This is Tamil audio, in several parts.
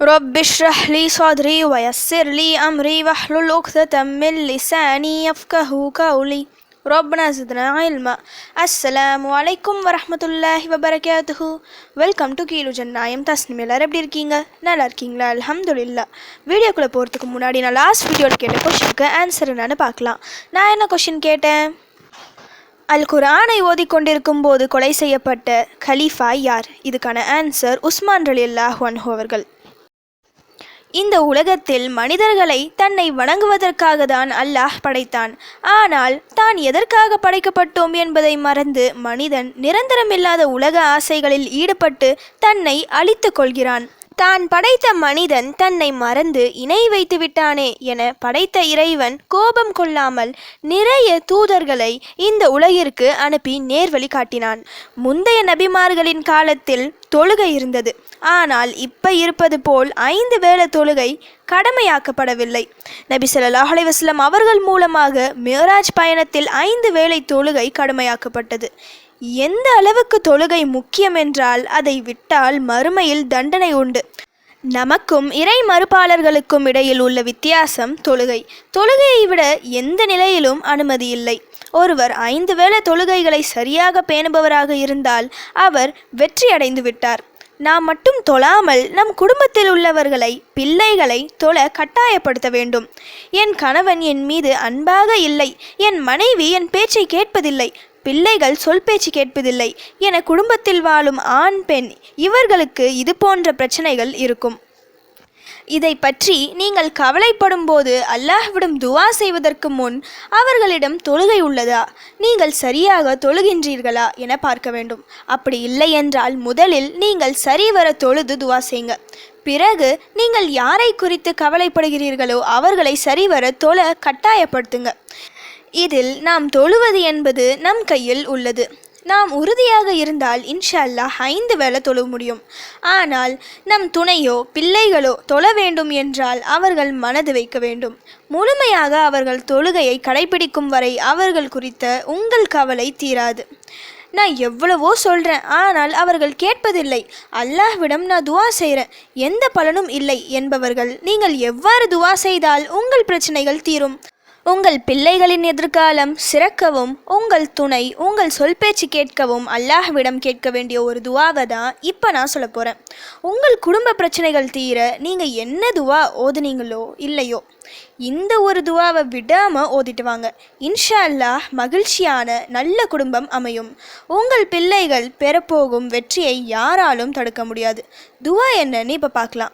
رب اشرح لي صدري ويسر لي أمري واحلل عقدة من لساني يفقه قولي ربنا زدنا علما அஸ்ஸலாமு அலைக்கும் வரஹ்மத்துல்லாஹி வபரகாத்துஹு வெல்கம் டு கீழு ஜன்னாயம் தஸ்னிம் எல்லாரும் எப்படி இருக்கீங்க நல்லா இருக்கீங்களா அல்ஹம்துலில்லா வீடியோக்குள்ளே போகிறதுக்கு முன்னாடி நான் லாஸ்ட் வீடியோவில் கேட்ட கொஷினுக்கு ஆன்சர் என்னன்னு பார்க்கலாம் நான் என்ன கொஷின் கேட்டேன் அல் குர்ஆனை ஓதிக்கொண்டிருக்கும் போது கொலை செய்யப்பட்ட கலீஃபா யார் இதுக்கான ஆன்சர் உஸ்மான் ரலியல்லாஹு அன்ஹு அவர்கள் இந்த உலகத்தில் மனிதர்களை தன்னை வணங்குவதற்காக தான் அல்லாஹ் படைத்தான். ஆனால் தான் எதற்காக படைக்கப்பட்டோம் என்பதை மறந்து மனிதன் நிரந்தரமில்லாத உலக ஆசைகளில் ஈடுபட்டு தன்னை அழித்து கொள்கிறான். தான் படைத்த மனிதன் தன்னை மறந்து இணை வைத்து விட்டானே என படைத்த இறைவன் கோபம் கொள்ளாமல் நிறைய தூதர்களை இந்த உலகிற்கு அனுப்பி நேர்வழி காட்டினான். முந்தைய நபிமார்களின் காலத்தில் தொழுகை இருந்தது. ஆனால் இப்ப இருப்பது போல் ஐந்து வேளை தொழுகை கடமையாக்கப்படவில்லை. நபி ஸல்லல்லாஹு அலைஹி அவர்கள் மூலமாக மியராஜ் பயணத்தில் ஐந்து வேளை தொழுகை கடமையாக்கப்பட்டது. எந்த அளவுக்கு தொழுகை முக்கியம் என்றால் அதை விட்டால் மறுமையில் தண்டனை உண்டு. நமக்கும் இறை மறுப்பாளர்களுக்கும் இடையில் உள்ள வித்தியாசம் தொழுகை. தொழுகையை விட எந்த நிலையிலும் அனுமதி இல்லை. ஒருவர் ஐந்து வேளை தொழுகைகளை சரியாக பேணுபவராக இருந்தால் அவர் வெற்றி அடைந்து விட்டார். நாம் மட்டும் தொழாமல் நம் குடும்பத்தில் உள்ளவர்களை பிள்ளைகளை தொழ கட்டாயப்படுத்த வேண்டும். என் கணவன் என் மீது அன்பாக இல்லை. என் மனைவி என் பேச்சை கேட்பதில்லை. பிள்ளைகள் சொல் பேச்சு கேட்பதில்லை. என குடும்பத்தில் வாழும் ஆண் பெண் இவர்களுக்கு இது போன்ற பிரச்சனைகள் இருக்கும். இதை பற்றி நீங்கள் கவலைப்படும் போது அல்லாஹ்விடம் துவா செய்வதற்கு முன் அவர்களிடம் தொழுகை உள்ளதா? நீங்கள் சரியாக தொழுகின்றீர்களா என பார்க்க வேண்டும். அப்படி இல்லை என்றால் முதலில் நீங்கள் சரிவர தொழுது துவா செய்யுங்க. பிறகு நீங்கள் யாரை குறித்து கவலைப்படுகிறீர்களோ அவர்களை சரிவர தொழ கட்டாயப்படுத்துங்க. இதில் நாம் தொழுவது என்பது நம் கையில் உள்ளது. நாம் உறுதியாக இருந்தால் இன்ஷா அல்லாஹ் ஐந்து வேலை தொழ முடியும். ஆனால் நம் துணையோ பிள்ளைகளோ தொழ வேண்டும் என்றால் அவர்கள் மனது வைக்க வேண்டும். முழுமையாக அவர்கள் தொழுகையை கடைபிடிக்கும் வரை அவர்கள் குறித்த உங்கள் கவலை தீராது. நான் எவ்வளவோ சொல்கிறேன் ஆனால் அவர்கள் கேட்பதில்லை. அல்லாஹ்விடம் நான் துவா செய்கிறேன் எந்த பலனும் இல்லை என்பவர்கள் நீங்கள் எவ்வாறு துவா செய்தால் உங்கள் பிரச்சனைகள் தீரும்? உங்கள் பிள்ளைகளின் எதிர்காலம் சிறக்கவும் உங்கள் துணை உங்கள் சொல் பேச்சு கேட்கவும் அல்லாஹ்விடம் கேட்க வேண்டிய ஒரு துவாவை தான் இப்போ நான் சொல்ல போகிறேன் உங்கள் குடும்ப பிரச்சனைகள் தீர நீங்கள் என்ன துவா ஓதுனீங்களோ இல்லையோ இந்த ஒரு துவாவை விடாமல் ஓதிட்டு வாங்க. இன்ஷா அல்லாஹ் மகிழ்ச்சியான நல்ல குடும்பம் அமையும். உங்கள் பிள்ளைகள் பெறப்போகும் வெற்றியை யாராலும் தடுக்க முடியாது. துவா என்னன்னு இப்போ பார்க்கலாம்.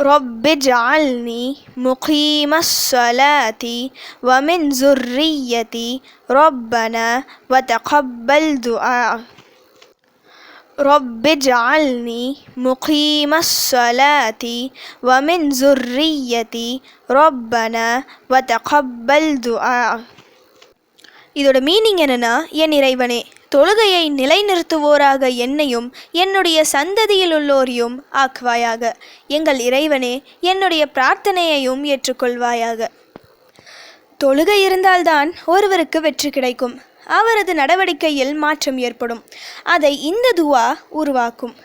رب اجعلني مقيم الصلاة ومن ذريتي ربنا وتقبل دعاء رب اجعلني مقيم الصلاة ومن ذريتي ربنا وتقبل دعاء இதோட மீனிங் என்னன்னா என் இறைவனே தொழுகையை நிலைநிறுத்துவோராக என்னையும் என்னுடைய சந்ததியில் உள்ளோரையும் ஆக்குவாயாக. எங்கள் இறைவனே என்னுடைய பிரார்த்தனையையும் ஏற்றுக்கொள்வாயாக. தொழுகை இருந்தால்தான் ஒருவருக்கு வெற்றி கிடைக்கும். அவரது நடவடிக்கையில் மாற்றம் ஏற்படும். அதை இந்த துவா உருவாக்கும்.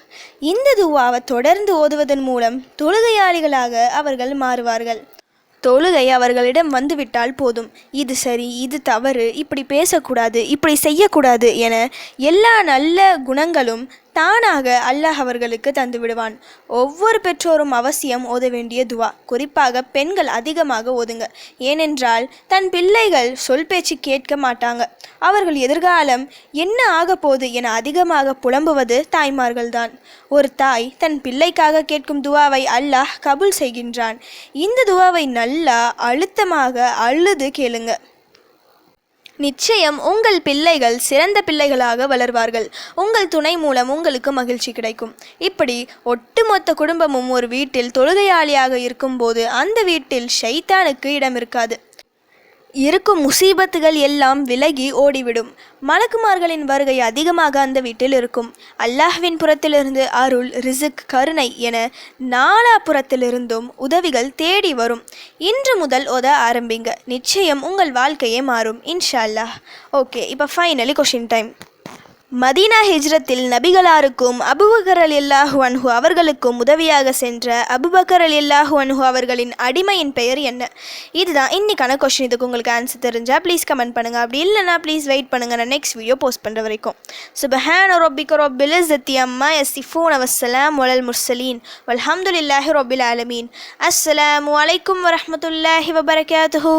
இந்த துவாவை தொடர்ந்து ஓதுவதன் மூலம் தொழுகையாளிகளாக அவர்கள் மாறுவார்கள். தொழுகை அவர்களிடம் வந்துவிட்டால் போதும். இது சரி இது தவறு இப்படி பேசக்கூடாது இப்படி செய்யக்கூடாது என எல்லா நல்ல குணங்களும் தானாக அல்லாஹ் அவர்களுக்கு தந்து விடுவான். ஒவ்வொரு பெற்றோரும் அவசியம் ஓத வேண்டிய துவா. குறிப்பாக பெண்கள் அதிகமாக ஓதுங்க. ஏனென்றால் தன் பிள்ளைகள் சொல் பேச்சு கேட்க மாட்டாங்க. அவர்கள் எதிர்காலம் என்ன ஆக போகுது என அதிகமாக புலம்புவது தாய்மார்கள்தான். ஒரு தாய் தன் பிள்ளைக்காக கேட்கும் துவாவை அல்லாஹ் கபுல் செய்கின்றான். இந்த துவாவை நல்லா அழுத்தமாக அழுது கேளுங்க. நிச்சயம் உங்கள் பிள்ளைகள் சிறந்த பிள்ளைகளாக வளர்வார்கள். உங்கள் துணை மூலம் உங்களுக்கு மகிழ்ச்சி கிடைக்கும். இப்படி ஒட்டுமொத்த குடும்பமும் ஒரு வீட்டில் தொழுகையாளியாக இருக்கும்போது அந்த வீட்டில் ஷைத்தானுக்கு இடம் இருக்காது இருக்கும் முசீபத்துகள் எல்லாம் விலகி ஓடிவிடும். மலக்குமார்களின் வருகை அதிகமாக அந்த வீட்டில் இருக்கும். அல்லாஹ்வின் புறத்திலிருந்து அருள் ரிசுக் கருணை என நாலா புறத்திலிருந்தும் உதவிகள் தேடி வரும். இன்று முதல் ஓத ஆரம்பிங்க. நிச்சயம் உங்கள் வாழ்க்கையே மாறும். இன்ஷா அல்லாஹ். ஓகே இப்போ ஃபைனலி கொஷின் டைம் மதீனா ஹிஜ்ரத்தில் நபிகளாருக்கும் அபுபக்கர் அலி அல்லாஹு அன்ஹு அவர்களுக்கும் உதவியாக சென்ற அபுபக்கர் அலி அல்லாஹு அன்ஹு அவர்களின் அடிமையின் பெயர் என்ன? இதுதான். இன்னைக்கான கொஷின் இதுக்கு உங்களுக்கு ஆன்சர் தெரிஞ்சால் ப்ளீஸ் கமெண்ட் பண்ணுங்கள் அப்படி இல்லைனா ப்ளீஸ் வெயிட் பண்ணுங்கள் நான் நெக்ஸ்ட் வீடியோ போஸ்ட் பண்ணுற வரைக்கும். சுபஹான ரொபிக் ரொபில் ஜத்தி அம்மா எஸ் சிஃபூன் அவசலாம் ஒலல் முர்சலீன் வல்ஹம்துலில்லாஹி ரொபில் ஆலமீன் அஸ்ஸலாமு அலைக்கும் வரமத்துல்லாஹி வபரகாத்துஹு